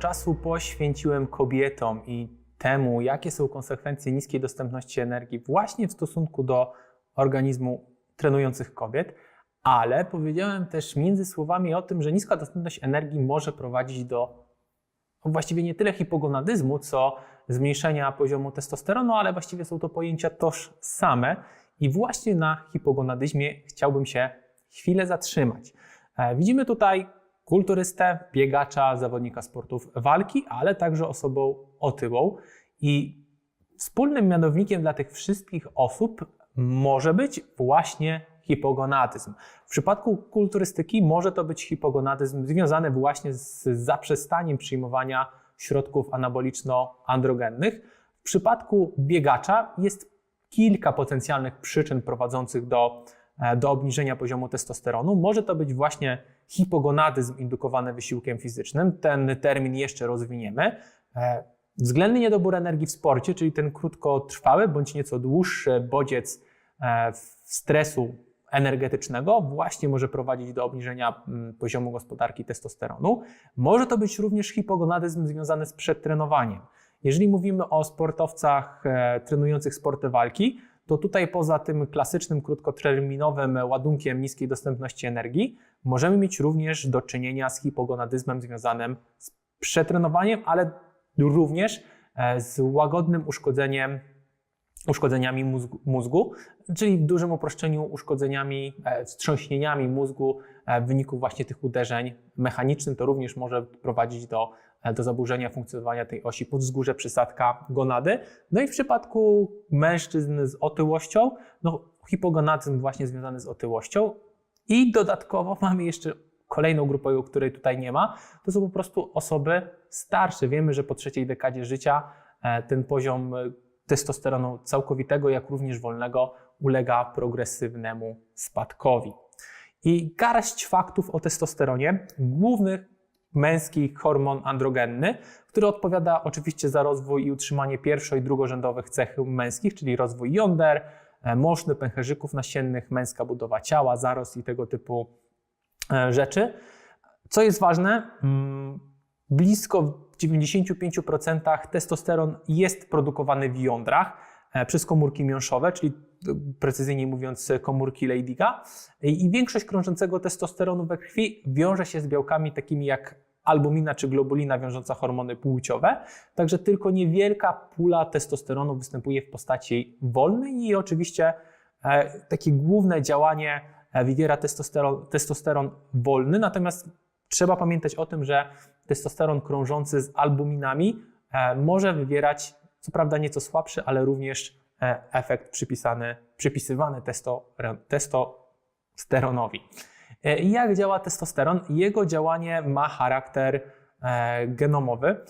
czasu poświęciłem kobietom i temu, jakie są konsekwencje niskiej dostępności energii właśnie w stosunku do organizmu trenujących kobiet, ale powiedziałem też między słowami o tym, że niska dostępność energii może prowadzić do właściwie nie tyle hipogonadyzmu, co zmniejszenia poziomu testosteronu, ale właściwie są to pojęcia tożsame. I właśnie na hipogonadyzmie chciałbym się chwilę zatrzymać. E, widzimy tutaj kulturystę, biegacza, zawodnika sportów walki, ale także osobą otyłą. I wspólnym mianownikiem dla tych wszystkich osób może być właśnie hipogonadyzm. W przypadku kulturystyki może to być hipogonadyzm związany właśnie z zaprzestaniem przyjmowania środków anaboliczno-androgennych. W przypadku biegacza jest kilka potencjalnych przyczyn prowadzących do, do obniżenia poziomu testosteronu. Może to być właśnie hipogonadyzm indukowany wysiłkiem fizycznym. Ten termin jeszcze rozwiniemy. E, względny niedobór energii w sporcie, czyli ten krótkotrwały bądź nieco dłuższy bodziec e, stresu energetycznego właśnie może prowadzić do obniżenia mm, poziomu gospodarki testosteronu. Może to być również hipogonadyzm związany z przedtrenowaniem. Jeżeli mówimy o sportowcach e, trenujących sporty walki, to tutaj poza tym klasycznym krótkoterminowym ładunkiem niskiej dostępności energii, możemy mieć również do czynienia z hipogonadyzmem związanym z przetrenowaniem, ale również e, z łagodnym uszkodzeniem uszkodzeniami mózgu, mózgu, czyli w dużym uproszczeniu uszkodzeniami, e, wstrząśnieniami mózgu e, w wyniku właśnie tych uderzeń mechanicznych. To również może prowadzić do, do zaburzenia funkcjonowania tej osi podwzgórze przysadka gonady. No i w przypadku mężczyzn z otyłością, no hipogonadyzm właśnie związany z otyłością i dodatkowo mamy jeszcze kolejną grupę, której tutaj nie ma, to są po prostu osoby starsze. Wiemy, że po trzeciej dekadzie życia ten poziom testosteronu całkowitego, jak również wolnego ulega progresywnemu spadkowi. I garść faktów o testosteronie, główny męski hormon androgenny, który odpowiada oczywiście za rozwój i utrzymanie pierwszo- i drugorzędowych cech męskich, czyli rozwój jąder, e, moszny, pęcherzyków nasiennych, męska budowa ciała, zarost i tego typu e, rzeczy. Co jest ważne, mm, blisko 95% testosteron jest produkowany w jądrach e, przez komórki miąższowe, czyli e, precyzyjnie mówiąc komórki Leydiga. I większość krążącego testosteronu we krwi wiąże się z białkami takimi jak albumina czy globulina wiążąca hormony płciowe. Także tylko niewielka pula testosteronu występuje w postaci wolnej i oczywiście e, takie główne działanie wywiera testosteron, testosteron wolny, natomiast trzeba pamiętać o tym, że testosteron krążący z albuminami e, może wywierać, co prawda nieco słabszy, ale również e, efekt przypisany, przypisywany testo, testosteronowi. E, jak działa testosteron? Jego działanie ma charakter genomowy,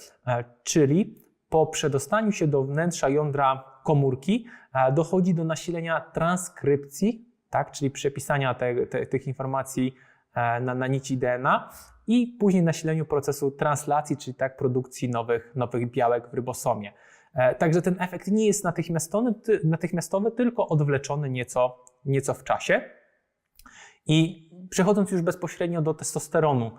czyli po przedostaniu się do wnętrza jądra komórki dochodzi do nasilenia transkrypcji, tak, czyli przepisania te, te, tych informacji na, na nici DNA i później nasileniu procesu translacji, czyli tak produkcji nowych, nowych białek w rybosomie. E, także ten efekt nie jest natychmiastowy, natychmiastowy tylko odwleczony nieco, nieco w czasie. I przechodząc już bezpośrednio do testosteronu,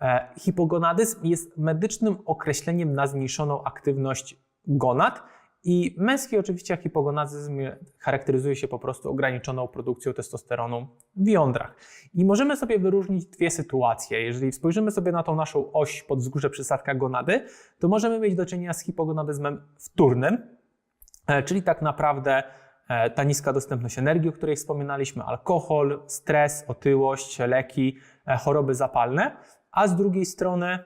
e, hipogonadyzm jest medycznym określeniem na zmniejszoną aktywność gonad i męski oczywiście hipogonadyzm charakteryzuje się po prostu ograniczoną produkcją testosteronu w jądrach. I możemy sobie wyróżnić dwie sytuacje. Jeżeli spojrzymy sobie na tą naszą oś pod wzgórze przysadka gonady, to możemy mieć do czynienia z hipogonadyzmem wtórnym, e, czyli tak naprawdę e, ta niska dostępność energii, o której wspominaliśmy, alkohol, stres, otyłość, leki, e, choroby zapalne, a z drugiej strony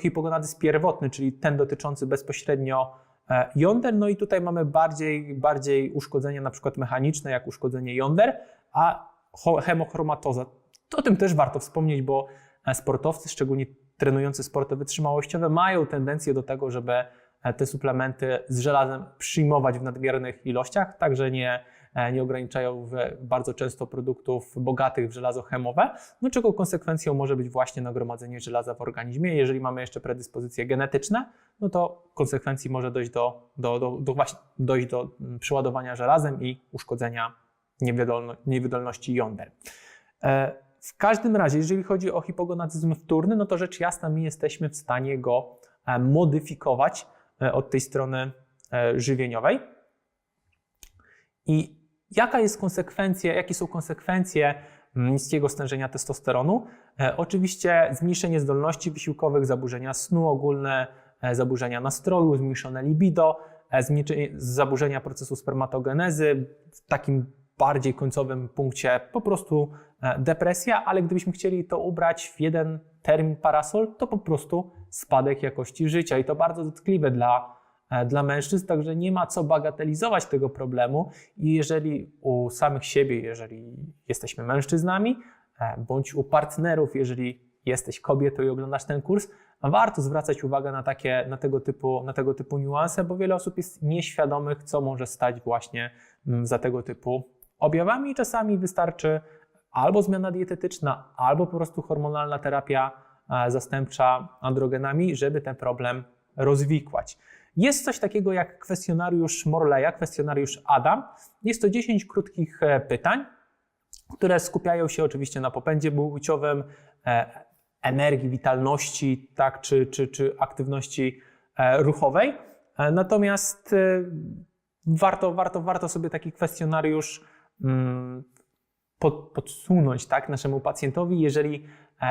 hipogonadyzm pierwotny, czyli ten dotyczący bezpośrednio jąder. No i tutaj mamy bardziej, bardziej uszkodzenia na przykład mechaniczne, jak uszkodzenie jąder, a hemochromatoza. To o tym też warto wspomnieć, bo e, sportowcy, szczególnie trenujący sporty wytrzymałościowe, mają tendencję do tego, żeby e, te suplementy z żelazem przyjmować w nadmiernych ilościach, także nie, E, nie ograniczają bardzo często produktów bogatych w żelazo chemowe, no czego konsekwencją może być właśnie nagromadzenie żelaza w organizmie. Jeżeli mamy jeszcze predyspozycje genetyczne, no to konsekwencji może dojść do, do, do, do właśnie dojść do mm, przeładowania żelazem i uszkodzenia niewydolności jąder. E, w każdym razie, jeżeli chodzi o hipogonadyzm wtórny, no to rzecz jasna, my jesteśmy w stanie go e, modyfikować e, od tej strony e, żywieniowej. I jaka jest konsekwencja, jakie są konsekwencje mm, niskiego stężenia testosteronu? E, Oczywiście zmniejszenie zdolności wysiłkowych, zaburzenia snu ogólne, e, zaburzenia nastroju, zmniejszone libido, e, zaburzenia procesu spermatogenezy, w takim bardziej końcowym punkcie po prostu depresja, ale gdybyśmy chcieli to ubrać w jeden termin parasol, to po prostu spadek jakości życia i to bardzo dotkliwe dla, dla mężczyzn, także nie ma co bagatelizować tego problemu i jeżeli u samych siebie, jeżeli jesteśmy mężczyznami, e, bądź u partnerów, jeżeli jesteś kobietą i oglądasz ten kurs, warto zwracać uwagę na, takie, na, tego typu, na tego typu niuanse, bo wiele osób jest nieświadomych, co może stać właśnie mm, za tego typu objawami i czasami wystarczy albo zmiana dietetyczna, albo po prostu hormonalna terapia e, zastępcza androgenami, żeby ten problem rozwikłać. Jest coś takiego jak kwestionariusz Morleya, kwestionariusz Adam. Jest to 10 krótkich e, pytań, które skupiają się oczywiście na popędzie płciowym, e, energii, witalności, tak, czy, czy, czy aktywności e, ruchowej. Natomiast warto, warto, warto sobie taki kwestionariusz mm, pod, podsunąć tak, naszemu pacjentowi, jeżeli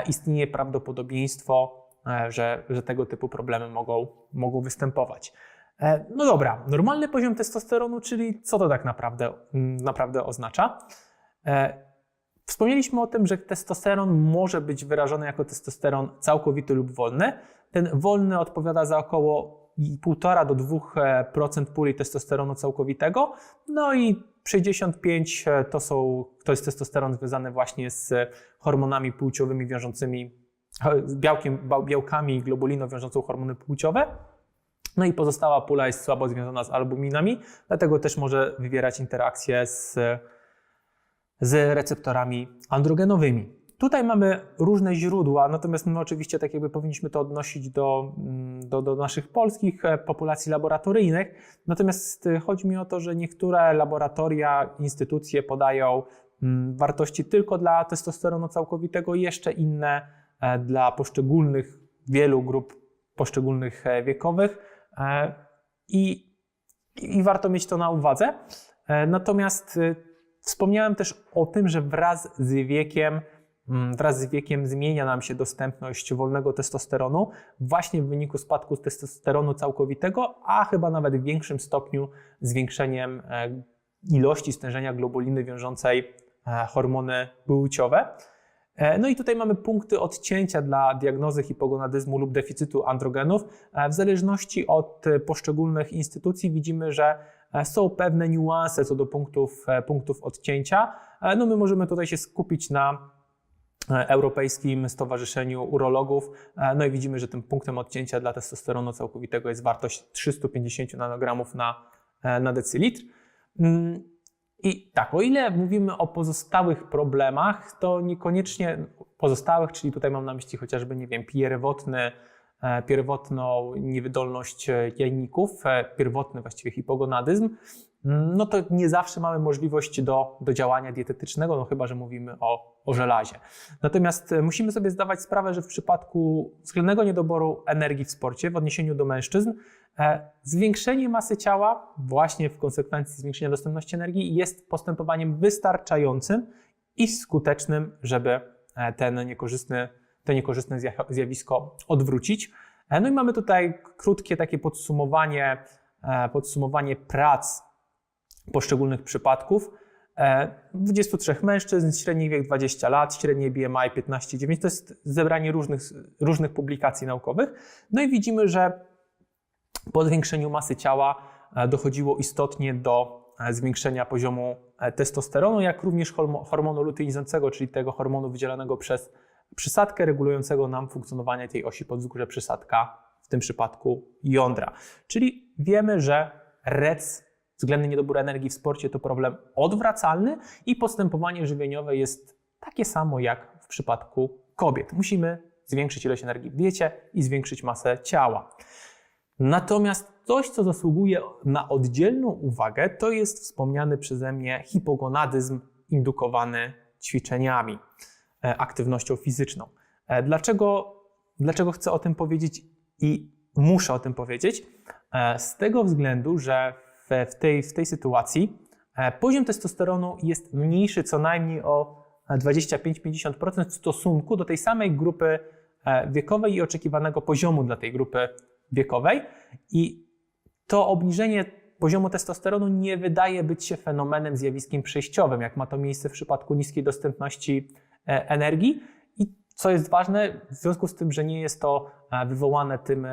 istnieje prawdopodobieństwo, że, że tego typu problemy mogą, mogą występować. E, No dobra, normalny poziom testosteronu, czyli co to tak naprawdę, mm, naprawdę oznacza? E, Wspomnieliśmy o tym, że testosteron może być wyrażony jako testosteron całkowity lub wolny. Ten wolny odpowiada za około 1,5 do 2% puli testosteronu całkowitego. No i 65 to, są, to jest testosteron związany właśnie z hormonami płciowymi wiążącymi, białkiem, białkami globuliną wiążącą hormony płciowe. No i pozostała pula jest słabo związana z albuminami, dlatego też może wywierać interakcję z z receptorami androgenowymi. Tutaj mamy różne źródła, natomiast my oczywiście tak jakby powinniśmy to odnosić do, mm, do, do naszych polskich e, populacji laboratoryjnych. Natomiast e, chodzi mi o to, że niektóre laboratoria, instytucje podają mm, wartości tylko dla testosteronu całkowitego, jeszcze inne dla poszczególnych, wielu grup poszczególnych e, wiekowych. E, I, i warto mieć to na uwadze. E, Natomiast e, Wspomniałem też o tym, że wraz z wiekiem, mm, wraz z wiekiem zmienia nam się dostępność wolnego testosteronu właśnie w wyniku spadku testosteronu całkowitego, a chyba nawet w większym stopniu zwiększeniem e, ilości stężenia globuliny wiążącej e, hormony płciowe. E, No i tutaj mamy punkty odcięcia dla diagnozy hipogonadyzmu lub deficytu androgenów. E, W zależności od e, poszczególnych instytucji widzimy, że są pewne niuanse co do punktów, punktów odcięcia. No my możemy tutaj się skupić na Europejskim Stowarzyszeniu Urologów. No i widzimy, że tym punktem odcięcia dla testosteronu całkowitego jest wartość 350 nanogramów na, na decylitr. I tak, o ile mówimy o pozostałych problemach, to niekoniecznie pozostałych, czyli tutaj mam na myśli chociażby, nie wiem, pierywotny, e, pierwotną niewydolność e, jajników, e, pierwotny właściwie hipogonadyzm, mm, no to nie zawsze mamy możliwość do, do działania dietetycznego, no chyba, że mówimy o, o żelazie. Natomiast musimy sobie zdawać sprawę, że w przypadku względnego niedoboru energii w sporcie w odniesieniu do mężczyzn, zwiększenie masy ciała, właśnie w konsekwencji zwiększenia dostępności energii, jest postępowaniem wystarczającym i skutecznym, żeby e, ten niekorzystny, to niekorzystne zja- zjawisko odwrócić. E, No i mamy tutaj krótkie takie podsumowanie, e, podsumowanie prac poszczególnych przypadków. E, 23 mężczyzn, średni wiek 20 lat, średnie BMI 15,9. To jest zebranie różnych, różnych publikacji naukowych. No i widzimy, że po zwiększeniu masy ciała e, dochodziło istotnie do e, zwiększenia poziomu e, testosteronu, jak również hormo- hormonu luteinizującego, czyli tego hormonu wydzielanego przez przysadkę, regulującego nam funkcjonowanie tej osi podwzgórze przysadka, w tym przypadku jądra. Czyli wiemy, że REC, względny niedobór energii w sporcie, to problem odwracalny i postępowanie żywieniowe jest takie samo jak w przypadku kobiet. Musimy zwiększyć ilość energii w diecie i zwiększyć masę ciała. Natomiast coś, co zasługuje na oddzielną uwagę, to jest wspomniany przeze mnie hipogonadyzm indukowany ćwiczeniami, e, aktywnością fizyczną. E, Dlaczego, dlaczego chcę o tym powiedzieć i muszę o tym powiedzieć, e, z tego względu, że w, tej, w tej sytuacji poziom testosteronu jest mniejszy co najmniej o 25-50% w stosunku do tej samej grupy wiekowej i oczekiwanego poziomu dla tej grupy wiekowej. I to obniżenie poziomu testosteronu nie wydaje być się fenomenem, zjawiskiem przejściowym, jak ma to miejsce w przypadku niskiej dostępności e, energii. I co jest ważne, w związku z tym, że nie jest to e, wywołane tym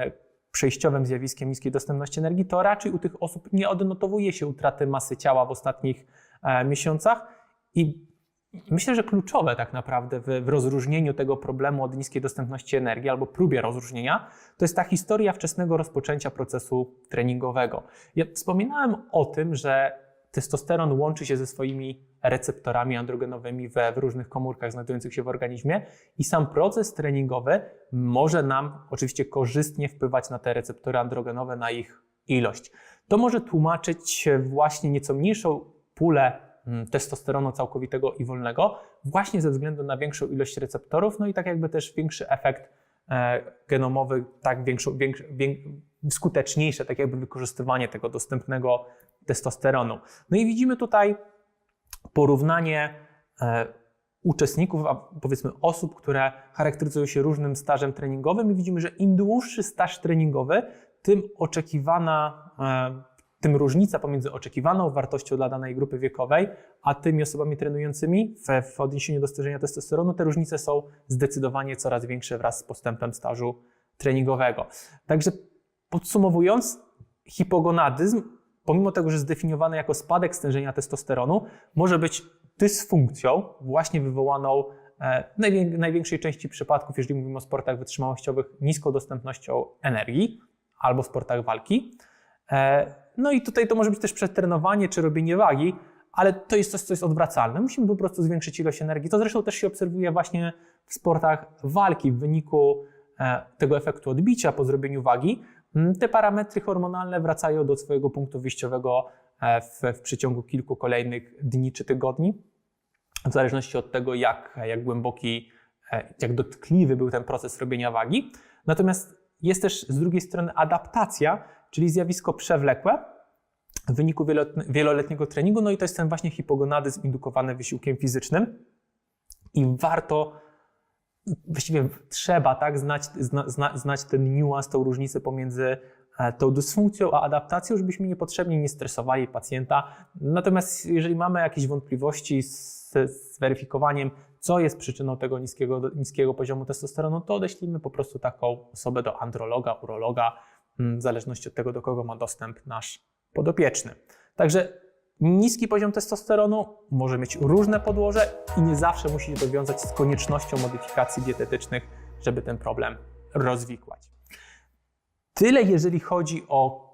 przejściowym zjawiskiem niskiej dostępności energii, to raczej u tych osób nie odnotowuje się utraty masy ciała w ostatnich miesiącach. I Myślę, że kluczowe tak naprawdę w, w, rozróżnieniu tego problemu od niskiej dostępności energii albo próbie rozróżnienia, to jest ta historia wczesnego rozpoczęcia procesu treningowego. Ja wspominałem o tym, że testosteron łączy się ze swoimi receptorami androgenowymi we, w różnych komórkach znajdujących się w organizmie i sam proces treningowy może nam oczywiście korzystnie wpływać na te receptory androgenowe, na ich ilość. To może tłumaczyć właśnie nieco mniejszą pulę testosteronu całkowitego i wolnego, właśnie ze względu na większą ilość receptorów, no i tak jakby też większy efekt e, genomowy, tak większą, większy, skuteczniejsze tak jakby wykorzystywanie tego dostępnego testosteronu. No i widzimy tutaj porównanie e, uczestników, a powiedzmy osób, które charakteryzują się różnym stażem treningowym i widzimy, że im dłuższy staż treningowy, tym oczekiwana e, tym różnica pomiędzy oczekiwaną wartością dla danej grupy wiekowej, a tymi osobami trenującymi w, w odniesieniu do stężenia testosteronu, te różnice są zdecydowanie coraz większe wraz z postępem stażu treningowego. Także podsumowując, hipogonadyzm, pomimo tego, że zdefiniowany jako spadek stężenia testosteronu, może być dysfunkcją właśnie wywołaną e, w największej części przypadków, jeżeli mówimy o sportach wytrzymałościowych, niską dostępnością energii albo sportach walki. E, no i tutaj to może być też przetrenowanie czy robienie wagi, ale to jest coś, co jest odwracalne. Musimy po prostu zwiększyć ilość energii. To zresztą też się obserwuje właśnie w sportach walki w wyniku e, tego efektu odbicia po zrobieniu wagi. Mm, te parametry hormonalne wracają do swojego punktu wyjściowego e, w, w przeciągu kilku kolejnych dni czy tygodni, w zależności od tego, jak, jak głęboki, jak dotkliwy był ten proces robienia wagi. Natomiast jest też z drugiej strony adaptacja, czyli zjawisko przewlekłe w wyniku wieloletniego treningu. No i to jest ten właśnie hipogonadyzm indukowany wysiłkiem fizycznym. I warto, właściwie trzeba tak znać, zna, znać ten niuans, tą różnicę pomiędzy e, tą dysfunkcją a adaptacją, żebyśmy niepotrzebnie nie stresowali pacjenta. Natomiast jeżeli mamy jakieś wątpliwości z, z weryfikowaniem, co jest przyczyną tego niskiego, niskiego poziomu testosteronu, to odeślijmy po prostu taką osobę do androloga, urologa, w zależności od tego, do kogo ma dostęp nasz podopieczny. Także niski poziom testosteronu może mieć różne podłoże i nie zawsze musi się to wiązać z koniecznością modyfikacji dietetycznych, żeby ten problem rozwikłać. Tyle, jeżeli chodzi o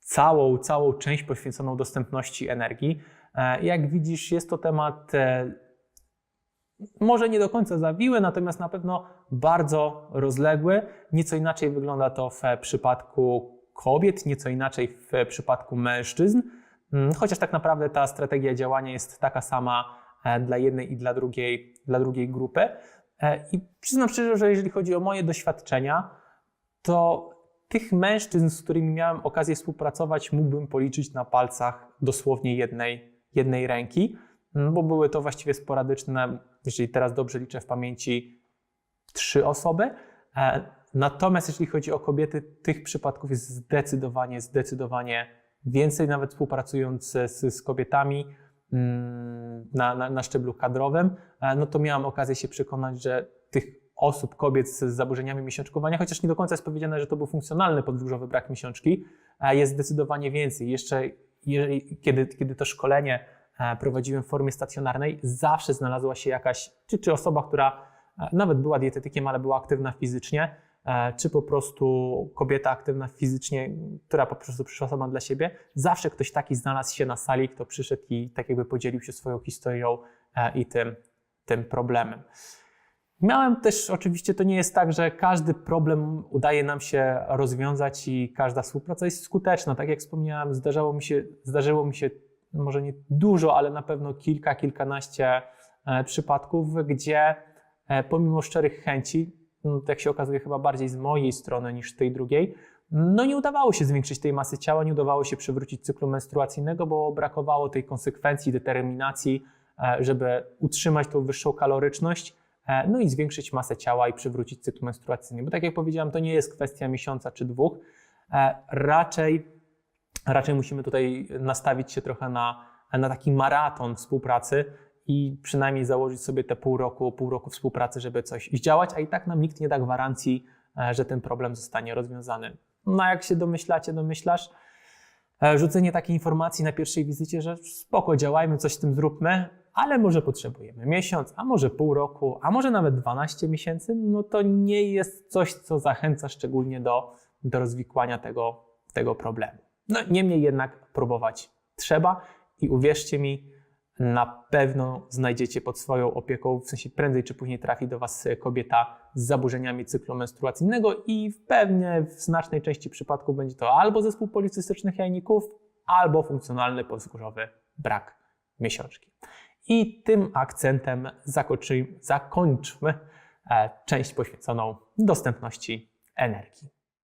całą, całą część poświęconą dostępności energii. E, jak widzisz, jest to temat e, może nie do końca zawiły, natomiast na pewno bardzo rozległy. Nieco inaczej wygląda to w przypadku kobiet, nieco inaczej w przypadku mężczyzn, mm, chociaż tak naprawdę ta strategia działania jest taka sama e, dla jednej i dla drugiej, dla drugiej grupy. E, I przyznam szczerze, że jeżeli chodzi o moje doświadczenia, to tych mężczyzn, z którymi miałem okazję współpracować, mógłbym policzyć na palcach dosłownie jednej, jednej ręki, mm, bo były to właściwie sporadyczne jeżeli teraz dobrze liczę w pamięci, trzy osoby. E, natomiast jeśli chodzi o kobiety, tych przypadków jest zdecydowanie, zdecydowanie więcej, nawet współpracując z, z kobietami mm, na, na, na szczeblu kadrowym, e, no to miałam okazję się przekonać, że tych osób, kobiet z zaburzeniami miesiączkowania, chociaż nie do końca jest powiedziane, że to był funkcjonalny podwórzowy brak miesiączki, e, jest zdecydowanie więcej. Jeszcze jeżeli, kiedy, kiedy to szkolenie prowadziłem w formie stacjonarnej, zawsze znalazła się jakaś, czy, czy osoba, która e, nawet była dietetykiem, ale była aktywna fizycznie, e, czy po prostu kobieta aktywna fizycznie, która po prostu przyszła sama dla siebie. Zawsze ktoś taki znalazł się na sali, kto przyszedł i tak jakby podzielił się swoją historią i tym, tym problemem. Miałem też, oczywiście to nie jest tak, że każdy problem udaje nam się rozwiązać i każda współpraca jest skuteczna. Tak jak wspomniałem, zdarzało mi się, zdarzyło mi się może nie dużo, ale na pewno kilka, kilkanaście e, przypadków, gdzie e, pomimo szczerych chęci, no, jak się okazuje, chyba bardziej z mojej strony niż tej drugiej, no nie udawało się zwiększyć tej masy ciała, nie udawało się przywrócić cyklu menstruacyjnego, bo brakowało tej konsekwencji, determinacji, e, żeby utrzymać tą wyższą kaloryczność, no i zwiększyć masę ciała i przywrócić cykl menstruacyjny. Bo tak jak powiedziałam, to nie jest kwestia miesiąca czy dwóch, raczej, raczej musimy tutaj nastawić się trochę na, na taki maraton współpracy i przynajmniej założyć sobie te pół roku, pół roku współpracy, żeby coś zdziałać, a i tak nam nikt nie da gwarancji, e, że ten problem zostanie rozwiązany. No jak się domyślacie, domyślasz, e, rzucenie takiej informacji na pierwszej wizycie, że spoko, działajmy, coś z tym zróbmy, ale może potrzebujemy miesiąc, a może pół roku, a może nawet 12 miesięcy, no to nie jest coś, co zachęca szczególnie do, do rozwikłania tego, tego problemu. No niemniej jednak próbować trzeba i uwierzcie mi, na pewno znajdziecie pod swoją opieką, w sensie prędzej czy później trafi do Was kobieta z zaburzeniami cyklu menstruacyjnego i pewnie w znacznej części przypadków będzie to albo zespół policystycznych jajników, albo funkcjonalny powzgórzowy brak miesiączki. I tym akcentem zakończy, zakończmy e, część poświęconą dostępności energii.